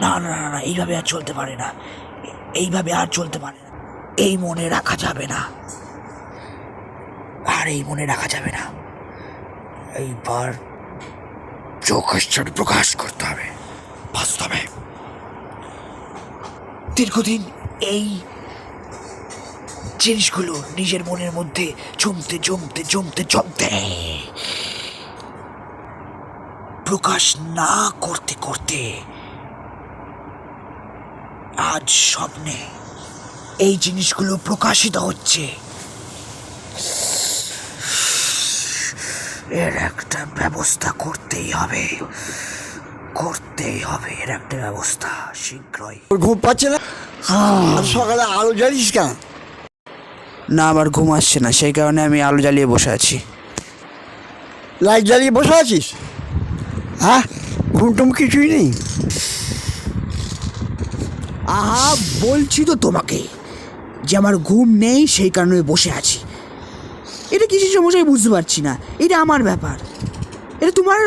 না না না না, এইভাবে আর চলতে পারে না। এইভাবে আর চলতে পারে না। এই মনে রাখা যাবে না। আর এই মনে রাখা যাবে না। এইবার চোখেশ্বর প্রকাশ করতে হবে। বাস্তবে। দীর্ঘদিন এই জিনিসগুলো নিজের মনের মধ্যে জমতে জমতে জমতে জমতে প্রকাশ না করতে করতে আজ স্বপ্নে এই জিনিসগুলো প্রকাশিত হচ্ছে। এর একটা ব্যবস্থা করতেই হবে। করতেই হবে এর একটা ব্যবস্থা শীঘ্রই। ঘুম পাচ্ছে না? সকালে আলো জ্বালিস কেন? না আমার ঘুম আসছে না সেই কারণে আমি আলো জ্বালিয়ে বসে আছি। লাইট জ্বালিয়ে বসে আছিস? হ্যাঁ? ঘুম টুম কিছুই নেই। আহা, বলছি তো তোমাকে যে আমার ঘুম নেই, সেই কারণে বসে আছি। এটা কিছু সমস্যায় বুঝতে পারছি না? এটা আমার ব্যাপার। এটা তোমার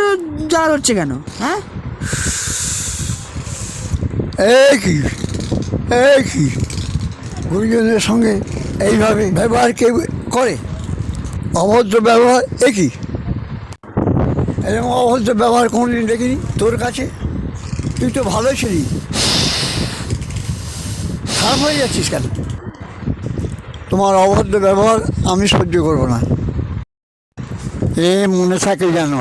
জ্বালা হচ্ছে কেন? হ্যাঁ? কি? কি? গুরুজনের সঙ্গে এইভাবে ব্যবহার কেউ করে? অভদ্র ব্যবহার একই এরকম অভদ্র ব্যবহার কোনোদিন দেখিনি তোর কাছে? তুই তো ভালো ছিলি। খারাপ হয়ে যাচ্ছিস কেন? তোমার অভদ্র ব্যবহার আমি সহ্য করব না। এ মনে থাকে যেন।